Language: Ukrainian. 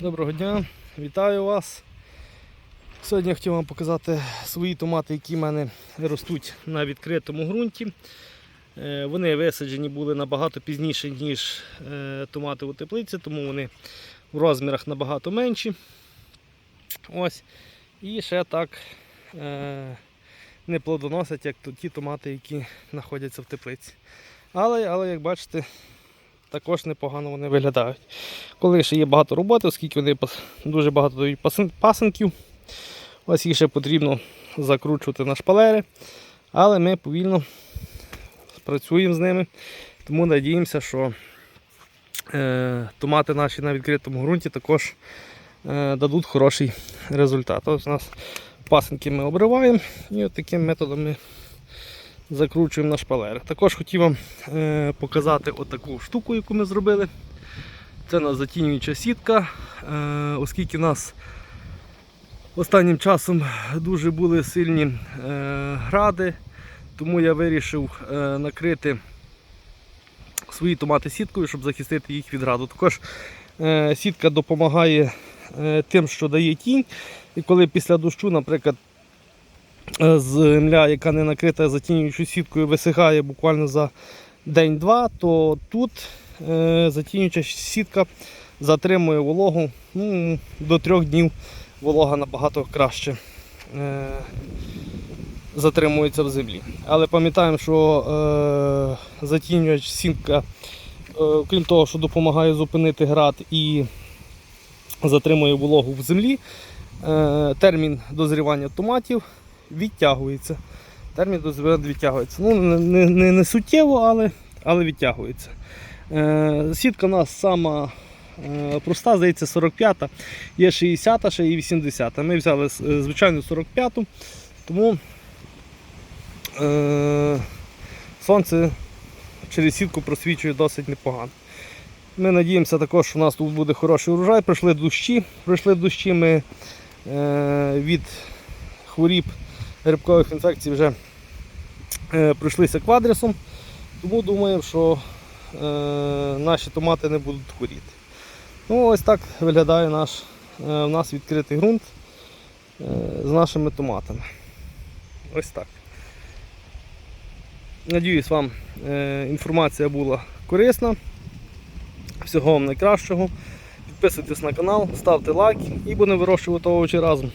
Доброго дня, вітаю вас. Сьогодні я хотів вам показати свої томати, які в мене ростуть на відкритому ґрунті. Е, Вони висаджені були набагато пізніше, ніж е, томати у теплиці, тому вони в розмірах набагато менші. Ось. І ще так е, не плодоносять, як ті томати, які знаходяться в теплиці. Але, але як бачите, також непогано вони виглядають. Коли ще є багато роботи, оскільки вони дуже багато дають пасин- пасинків, ось їх ще потрібно закручувати на шпалери. Але ми повільно працюємо з ними, тому надіємося, що е, томати наші на відкритому ґрунті також е, дадуть хороший результат. Ось у нас пасинки ми обриваємо і от таким методом ми закручуємо на шпалери. Також хотів вам е, показати отаку штуку, яку ми зробили. Це у нас затінююча сітка, е, оскільки в нас останнім часом дуже були сильні е, гради, тому я вирішив накрити свої томати сіткою, щоб захистити їх від граду. Також сітка допомагає тим, що дає тінь. І коли після дощу, наприклад, земля, яка не накрита затінюючою сіткою, висихає буквально за день-два, то тут е, затінююча сітка затримує вологу ну, до трьох днів волога набагато краще е, затримується в землі. Але пам'ятаємо, що е, затінювач сітка, е, крім того, що допомагає зупинити град і затримує вологу в землі, е, термін дозрівання томатів відтягується. Термін дозрівання відтягується. Ну, не, не, не, суттєво, але, але відтягується. Е, сітка у нас сама е, проста, здається, 45-та, є 60-та, ще і 80-та. Ми взяли е, звичайну 45-ту, тому е, сонце через сітку просвічує досить непогано. Ми надіємося також, що у нас тут буде хороший урожай. Пройшли дощі. Пройшли дощі ми е, від хворіб грибкових інфекцій вже е, пройшлися квадрісом. Тому думаємо, що е, наші томати не будуть хворіти. Ну, ось так виглядає наш, е, у нас відкритий ґрунт е, з нашими томатами. Ось так. Надіюсь, вам е, інформація була корисна. Всього вам найкращого. Підписуйтесь на канал, ставте лайк і будемо вирощувати овочі разом.